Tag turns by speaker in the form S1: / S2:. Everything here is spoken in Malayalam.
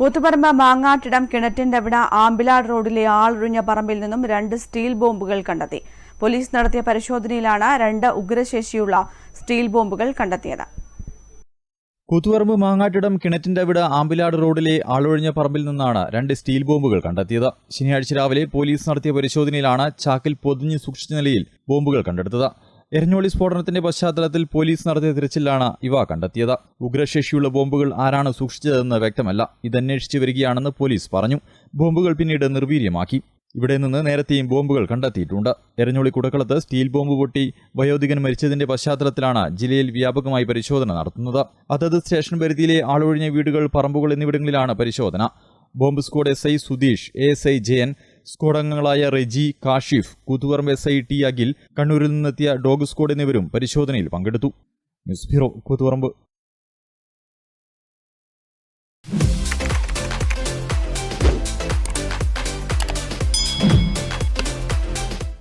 S1: കൂത്തുപറമ്പ് മാങ്ങാട്ടിടം കിണറ്റിന്റെ വിട ആമ്പിലാട് റോഡിലെ ആളൊഴിഞ്ഞ പറമ്പിൽ നിന്നും രണ്ട് സ്റ്റീൽ ബോംബുകൾ കണ്ടെത്തി. പോലീസ് നടത്തിയ പരിശോധനയിലാണ് രണ്ട് ഉഗ്രശേഷിയുള്ള സ്റ്റീൽ ബോംബുകൾ കണ്ടെത്തിയത്.
S2: കൂത്തുപറമ്പ് മാങ്ങാട്ടിടം കിണറ്റിന്റെ വിട ആമ്പിലാട് റോഡിലെ ആളൊഴിഞ്ഞ പറമ്പിൽ നിന്നാണ് രണ്ട് സ്റ്റീൽ ബോംബുകൾ കണ്ടെത്തിയത്. ശനിയാഴ്ച രാവിലെ പോലീസ് നടത്തിയ പരിശോധനയിലാണ് ചാക്കിൽ പൊതിഞ്ഞു സൂക്ഷിച്ച നിലയിൽ ബോംബുകൾ കണ്ടെടുത്തത്. എരഞ്ഞോളി സ്ഫോടനത്തിന്റെ പശ്ചാത്തലത്തിൽ പോലീസ് നടത്തിയ തിരച്ചിലാണ് ഇവ കണ്ടെത്തിയത്. ഉഗ്രശേഷിയുള്ള ബോംബുകൾ ആരാണ് സൂക്ഷിച്ചതെന്ന് വ്യക്തമല്ല. ഇതന്വേഷിച്ചു വരികയാണെന്ന് പോലീസ് പറഞ്ഞു. ബോംബുകൾ പിന്നീട് നിർവീര്യമാക്കി. ഇവിടെ നിന്ന് നേരത്തെയും ബോംബുകൾ കണ്ടെത്തിയിട്ടുണ്ട്. എരഞ്ഞോളി കുടക്കളത്ത് സ്റ്റീൽ ബോംബ് പൊട്ടി വയോധികൻ മരിച്ചതിന്റെ പശ്ചാത്തലത്തിലാണ് ജില്ലയിൽ വ്യാപകമായി പരിശോധന നടത്തുന്നത്. അതത് സ്റ്റേഷൻ പരിധിയിലെ ആളൊഴിഞ്ഞ വീടുകൾ പറമ്പുകൾ എന്നിവിടങ്ങളിലാണ് പരിശോധന. Bomb squad S I Sudheesh A S I Jayan squad അംഗങ്ങളായ Reji Kashif Koothuparamba S I T Akhil കണ്ണൂരിൽ നിന്നെത്തിയ ഡോഗ് സ്ക്വാഡ് എന്നിവരും പരിശോധനയിൽ പങ്കെടുത്തു. News bureau Koothuparamba.